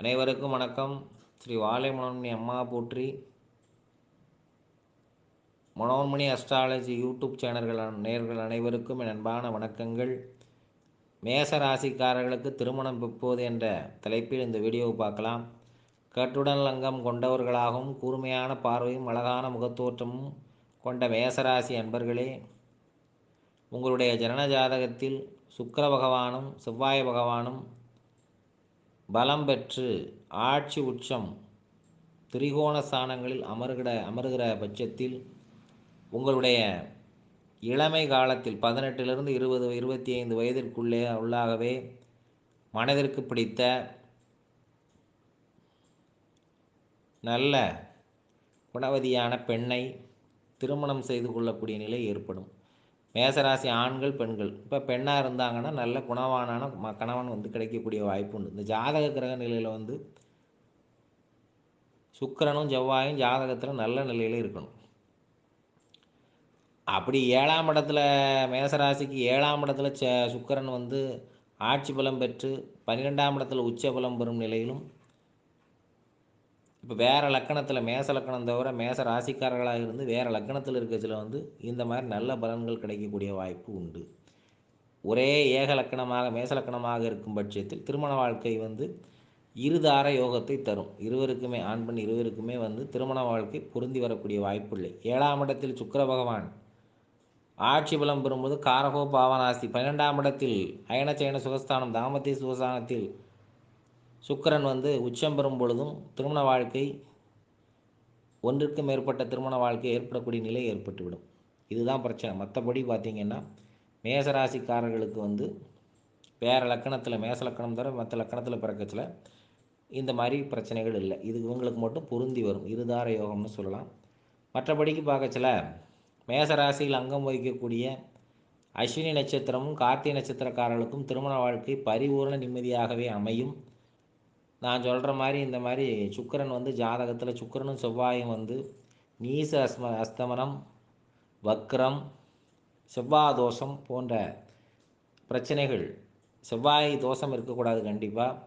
அனைவருக்கும் வணக்கம். ஸ்ரீ வாழை மனோன்மணி அம்மா போற்றி. மனோன்மணி அஸ்ட்ராலஜி யூடியூப் சேனல்கள் நேர்கள் அனைவருக்கும் என் அன்பான வணக்கங்கள். மேச ராசிக்காரர்களுக்கு திருமணம் எப்போது என்ற தலைப்பில் இந்த வீடியோவை பார்க்கலாம். கட்டுடல் அங்கம் கொண்டவர்களாகவும் கூர்மையான பார்வையும் அழகான முகத்தோற்றமும் கொண்ட மேசராசி அன்பர்களே உங்களுடைய ஜனன ஜாதகத்தில் சுக்கர பகவானும் செவ்வாய் பகவானும் பலம் பெற்று ஆட்சி உச்சம் திரிகோண ஸ்தானங்களில் அமர்கிற அமர்கிற பட்சத்தில் உங்களுடைய இளமை காலத்தில் பதினெட்டிலிருந்து இருபது இருபத்தி ஐந்து வயதிற்குள்ளே உள்ளாகவே மனதிற்கு பிடித்த நல்ல குணவதியான பெண்ணை திருமணம் செய்து கொள்ளக்கூடிய நிலை ஏற்படும். மேசராசி ஆண்கள் பெண்கள். இப்போ பெண்ணாக இருந்தாங்கன்னா நல்ல குணவானான ம கணவன் வந்து கிடைக்கக்கூடிய வாய்ப்பு உண்டு. இந்த ஜாதக கிரக நிலையில் வந்து சுக்கரனும் செவ்வாயும் ஜாதகத்தில் நல்ல நிலையில் இருக்கணும். அப்படி ஏழாம் இடத்துல மேசராசிக்கு ஏழாம் இடத்துல ச சுக்கிரன் வந்து ஆட்சி பலம் பெற்று பன்னிரெண்டாம் இடத்துல உச்ச பலம் பெறும் நிலையிலும் இப்போ வேறு லக்கணத்தில் மேச லக்கணம் தவிர மேச ராசிக்காரர்களாக இருந்து வேறு லக்கணத்தில் இருக்கிறதுல வந்து இந்த மாதிரி நல்ல பலன்கள் கிடைக்கக்கூடிய வாய்ப்பு உண்டு. ஒரே ஏக லக்கணமாக மேச லக்கணமாக இருக்கும் பட்சத்தில் திருமண வாழ்க்கை வந்து இருதார யோகத்தை தரும். இருவருக்குமே ஆண் பெண் இருவருக்குமே வந்து திருமண வாழ்க்கை பொருந்தி வரக்கூடிய வாய்ப்பு இல்லை. ஏழாம் இடத்தில் சுக்கர பகவான் ஆட்சி பலம் பெறும்போது காரகோ பாவனாஸ்தி பன்னிரெண்டாம் இடத்தில் அயனச்சயன சுகஸ்தானம் தாமத்திய சுகஸ்தானத்தில் சுக்கரன் வந்து உச்சம் பெறும் பொழுதும் திருமண வாழ்க்கை ஒன்றுக்கு மேற்பட்ட திருமண வாழ்க்கை ஏற்படக்கூடிய நிலை ஏற்பட்டுவிடும். இதுதான் பிரச்சனை. மற்றபடி பார்த்திங்கன்னா மேசராசிக்காரர்களுக்கு வந்து வேறு லக்கணத்தில் மேச லக்கணம் தவிர மற்ற லக்கணத்தில் பிறக்கச்சில் இந்த மாதிரி பிரச்சனைகள் இல்லை. இது இவங்களுக்கு மட்டும் பொருந்தி வரும். இருதார யோகம்னு சொல்லலாம். மற்றபடிக்கு பார்க்கச்சில மேசராசியில் அங்கம் வகிக்கக்கூடிய அஸ்வினி நட்சத்திரமும் கார்த்திகை நட்சத்திரக்காரர்களுக்கும் திருமண வாழ்க்கை பரிபூர்ண நிம்மதியாகவே அமையும். நான் சொல்கிற மாதிரி இந்த மாதிரி சுக்கரன் வந்து ஜாதகத்தில் சுக்கரனும் செவ்வாயும் வந்து நீச அஸ்ம அஸ்தமனம் வக்ரம் செவ்வாய் தோஷம் போன்ற பிரச்சனைகள். செவ்வாய் தோஷம் இருக்கக்கூடாது கண்டிப்பாக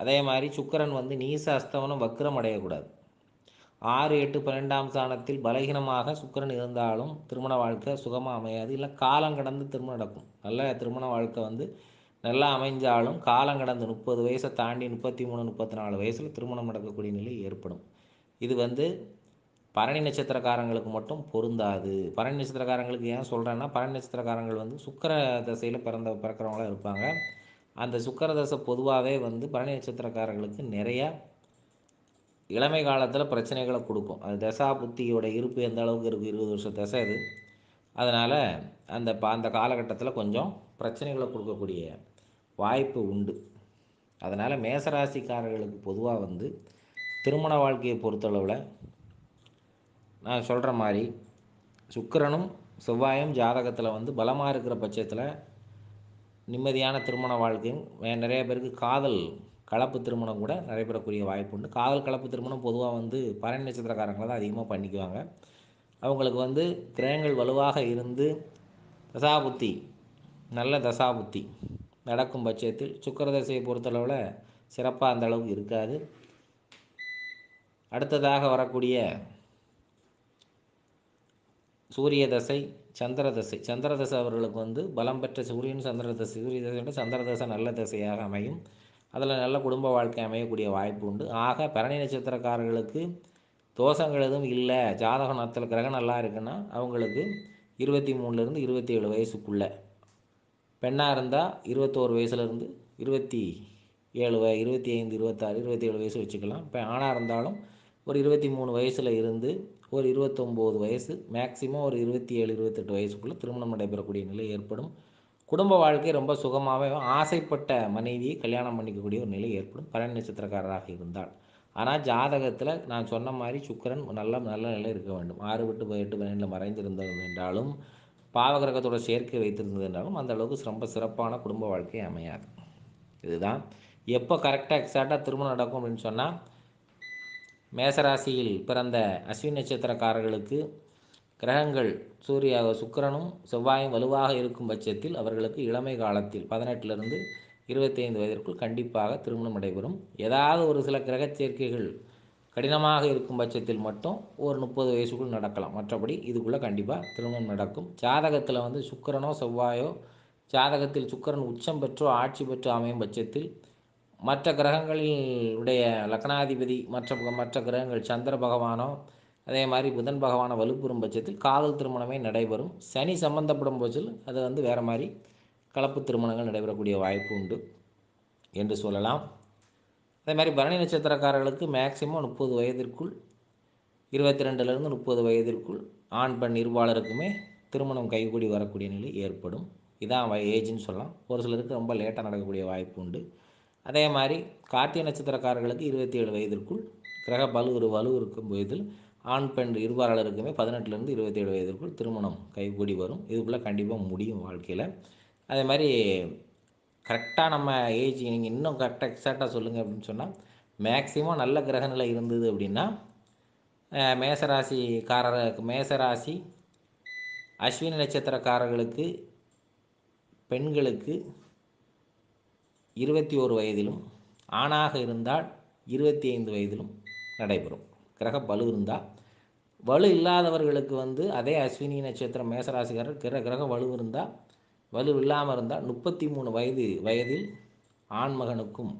அதே மாதிரி சுக்கரன் வந்து நீச அஸ்தமனம் வக்ரம் அடையக்கூடாது. ஆறு எட்டு பன்னெண்டாம் ஸ்தானத்தில் பலகீனமாக சுக்கரன் இருந்தாலும் திருமண வாழ்க்கை சுகமாக அமையாது. இல்லை காலம் கடந்து திருமணம் நடக்கும். நல்ல திருமண வாழ்க்கை வந்து நல்லா அமைஞ்சாலும் காலம் கடந்த முப்பது வயசை தாண்டி முப்பத்தி மூணு முப்பத்தி நாலு வயசில் திருமணம் நடக்கக்கூடிய நிலை ஏற்படும். இது வந்து பரணி நட்சத்திரக்காரங்களுக்கு மட்டும் பொருந்தாது. பரணி நட்சத்திரக்காரங்களுக்கு ஏன் சொல்கிறேன்னா பரணி நட்சத்திரக்காரங்கள் வந்து சுக்கர தசையில் பிறந்த பிறக்கிறவங்களாம் இருப்பாங்க. அந்த சுக்கர தசை பொதுவாகவே வந்து பரணி நட்சத்திரக்காரங்களுக்கு நிறையா இளமை காலத்தில் பிரச்சனைகளை கொடுக்கும். அது தசா புத்தியோட இருப்பு எந்த அளவுக்கு இருக்குது இருபது வருஷம் தசை அது. அதனால் அந்த ப அந்த காலகட்டத்தில் கொஞ்சம் பிரச்சனைகளை கொடுக்கக்கூடிய வாய்ப்பு உண்டு. அதனால் மேசராசிக்காரர்களுக்கு பொதுவாக வந்து திருமண வாழ்க்கையை பொறுத்தளவில் நான் சொல்கிற மாதிரி சுக்கிரனும் செவ்வாயும் ஜாதகத்தில் வந்து பலமாக இருக்கிற பட்சத்தில் நிம்மதியான திருமண வாழ்க்கையும் நிறைய பேருக்கு காதல் கலப்பு திருமணம் கூட நடைபெறக்கூடிய வாய்ப்பு உண்டு. காதல் கலப்பு திருமணம் பொதுவாக வந்து பரணி நட்சத்திரக்காரங்களை தான் அதிகமாக பண்ணிக்குவாங்க. அவங்களுக்கு வந்து கிரகங்கள் வலுவாக இருந்து தசாபுத்தி நல்ல தசாபுத்தி நடக்கும் பட்சத்தில் சுக்கரதசையை பொறுத்தளவில் சிறப்பாக அந்த அளவுக்கு இருக்காது. அடுத்ததாக வரக்கூடிய சூரிய தசை சந்திர தசை. சந்திர தசை அவர்களுக்கு வந்து பலம் பெற்ற சூரியன் சந்திர தசை. சூரிய தசை சந்திர தசை நல்ல தசையாக அமையும். அதில் நல்ல குடும்ப வாழ்க்கை அமையக்கூடிய வாய்ப்பு உண்டு. ஆக பரணி நட்சத்திரக்காரர்களுக்கு தோஷங்கள் எதுவும் இல்லை. ஜாதக நத்தில் கிரகம் நல்லா இருக்குன்னா அவங்களுக்கு இருபத்தி மூணுலேருந்து இருபத்தி ஏழு வயசுக்குள்ளே பெண்ணாக இருந்தால் இருபத்தோரு வயசுலேருந்து இருபத்தி ஏழு வய இருபத்தி ஐந்து இருபத்தாறு இருபத்தி ஏழு வயசு வச்சுக்கலாம். இப்போ ஆணாக இருந்தாலும் ஒரு இருபத்தி மூணு வயசில் இருந்து ஒரு இருபத்தொம்போது வயசு மேக்சிமம் ஒரு இருபத்தி ஏழு இருபத்தெட்டு வயசுக்குள்ளே திருமணம் நடைபெறக்கூடிய நிலை ஏற்படும். குடும்ப வாழ்க்கை ரொம்ப சுகமாகவே ஆசைப்பட்ட மனைவியை கல்யாணம் பண்ணிக்கக்கூடிய ஒரு நிலை ஏற்படும். பலன் நட்சத்திரக்காரராக இருந்தால் ஆனால் ஜாதகத்தில் நான் சொன்ன மாதிரி சுக்கரன் நல்ல நல்ல நிலை இருக்க வேண்டும். ஆறு விட்டு எட்டு பன்னெண்டில் மறைந்திருந்தது என்றாலும் பாவகிரகத்தோட சேர்க்கை வைத்திருந்ததுனாலும் அந்தளவுக்கு அந்த அளவுக்கு ரொம்ப சிறப்பான குடும்ப வாழ்க்கை அமையாது. இதுதான். எப்போ கரெக்டாக எக்ஸாக்டாக திருமணம் நடக்கும் அப்படின்னு சொன்னால் மேசராசியில் பிறந்த அஸ்வின் நட்சத்திரக்காரர்களுக்கு கிரகங்கள் சூரிய சுக்கிரனும் செவ்வாயும் வலுவாக இருக்கும் பட்சத்தில் அவர்களுக்கு இளமை காலத்தில் பதினெட்டிலிருந்து இருபத்தைந்து வயதிற்குள் கண்டிப்பாக திருமணம் நடைபெறும். ஏதாவது ஒரு சில கிரகச் சேர்க்கைகள் கடினமாக இருக்கும் பட்சத்தில் மட்டும் ஒரு முப்பது வயசுக்குள் நடக்கலாம். மற்றபடி இதுக்குள்ளே கண்டிப்பாக திருமணம் நடக்கும். ஜாதகத்தில் வந்து சுக்கரனோ செவ்வாயோ ஜாதகத்தில் சுக்கிரன் உச்சம் பெற்றோ ஆட்சி பெற்றோ அமையும் பட்சத்தில் மற்ற கிரகங்களில் உடைய லக்னாதிபதி மற்ற மற்ற கிரகங்கள் சந்திர பகவானோ அதே மாதிரி புதன் பகவானை வலுப்பெறும் பட்சத்தில் காதல் திருமணமே நடைபெறும். சனி சம்பந்தப்படும் பட்சத்தில் அது வந்து வேறு மாதிரி கலப்பு திருமணங்கள் நடைபெறக்கூடிய வாய்ப்பு உண்டு என்று சொல்லலாம். அதே மாதிரி பரணி நட்சத்திரக்காரர்களுக்கு மேக்சிமம் முப்பது வயதிற்குள் இருபத்தி ரெண்டுலேருந்து முப்பது வயதிற்குள் ஆண் பெண் இருபாலருக்குமே திருமணம் கைகூடி வரக்கூடிய நிலை ஏற்படும். இதான் வய ஏஜ்னு சொல்லலாம். ஒரு சிலருக்கு ரொம்ப லேட்டாக நடக்கக்கூடிய வாய்ப்பு உண்டு. அதே மாதிரி கார்த்திகை நட்சத்திரக்காரர்களுக்கு இருபத்தி ஏழு வயதிற்குள் கிரக பலு வலு இருக்கும் வயதில் ஆண் பெண் இருபாலருக்குமே பதினெட்டுலேருந்து இருபத்தி ஏழு வயதிற்குள் திருமணம் கைகூடி வரும். இதுக்குள்ளே கண்டிப்பாக முடியும் வாழ்க்கையில். அதே மாதிரி கரெக்டாக நம்ம ஏஜ் நீங்கள் இன்னும் கரெக்டாக எக்ஸாக்டாக சொல்லுங்கள் அப்படின்னு சொன்னால் மேக்ஸிமம் நல்ல கிரகநிலை இருந்தது அப்படின்னா அஹ், மேசராசிக்காரர் மேசராசி அஸ்வினி நட்சத்திரக்காரர்களுக்கு பெண்களுக்கு இருபத்தி ஒரு வயதிலும் ஆணாக இருந்தால் இருபத்தி ஐந்து வயதிலும் நடைபெறும். கிரக பலு இருந்தால் வலு இல்லாதவர்களுக்கு வந்து அதே அஸ்வினி நட்சத்திரம் மேசராசிக்காரர் கிர கிரக வலு இருந்தால் வலு இல்லாமல் இருந்தால் முப்பத்தி மூணு வயது வயதில் ஆண்மகனுக்கும்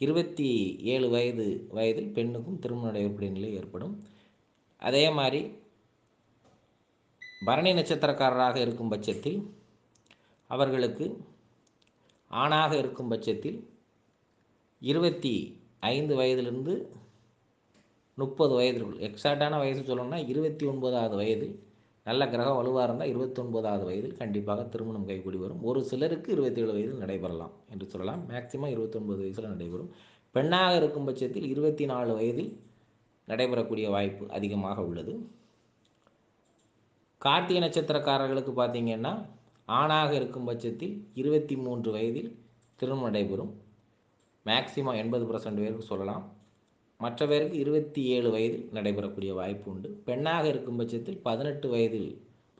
இருபத்தி ஏழு வயது வயதில் பெண்ணுக்கும் திருமணம் நடைபெறக்கூடிய நிலை ஏற்படும். அதே மாதிரி பரணி நட்சத்திரக்காரராக இருக்கும் பட்சத்தில் அவர்களுக்கு ஆணாக இருக்கும் பட்சத்தில் இருபத்தி ஐந்து வயதிலிருந்து முப்பது வயதிற்குள் எக்ஸாக்டான வயசு சொல்லணும்னா இருபத்தி ஒன்பதாவது வயதில் நல்ல கிரகம் வலுவாக இருந்தால் இருபத்தொன்பதாவது வயதில் கண்டிப்பாக திருமணம் கைகூடி வரும். ஒரு சிலருக்கு இருபத்தேழு வயதில் நடைபெறலாம் என்று சொல்லலாம். மேக்சிமம் இருபத்தொன்பது வயசில் நடைபெறும். பெண்ணாக இருக்கும் பட்சத்தில் இருபத்தி நாலு வயதில் நடைபெறக்கூடிய வாய்ப்பு அதிகமாக உள்ளது. கார்த்திகை நட்சத்திரக்காரர்களுக்கு பார்த்தீங்கன்னா ஆணாக இருக்கும் பட்சத்தில் இருபத்தி மூன்று வயதில் திருமணம் நடைபெறும். மேக்சிமம் எண்பது பர்சன்ட் பேருக்கு சொல்லலாம். மற்ற பேருக்கு இருபத்தி ஏழு வயதில் நடைபெறக்கூடிய வாய்ப்பு உண்டு. பெண்ணாக இருக்கும் பட்சத்தில் பதினெட்டு வயதில்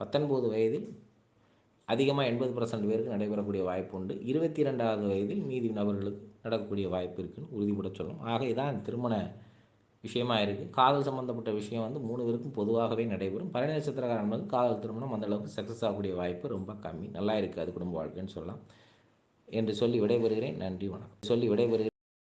பத்தொன்பது வயதில் அதிகமாக எண்பது பர்சன்ட் பேருக்கு நடைபெறக்கூடிய வாய்ப்பு உண்டு. இருபத்தி ரெண்டாவது வயதில் மீதி நபர்களுக்கு நடக்கக்கூடிய வாய்ப்பு இருக்குன்னு உறுதிபட சொல்லும் ஆக இதான் திருமண விஷயமாக இருக்குது காதல் சம்மந்தப்பட்ட விஷயம் வந்து மூணு பேருக்கும் பொதுவாகவே நடைபெறும். பரணி நட்சத்திரக்காரங்களுக்கு காதல் திருமணம் அந்த அளவுக்கு சக்ஸஸ் ஆகக்கூடிய வாய்ப்பு ரொம்ப கம்மி. நல்லா இருக்குது அது குடும்ப வாழ்க்கைன்னு சொல்லலாம். என்று சொல்லி விடைபெறுகிறேன். நன்றி வணக்கம். சொல்லி விடைபெறுகிறேன்.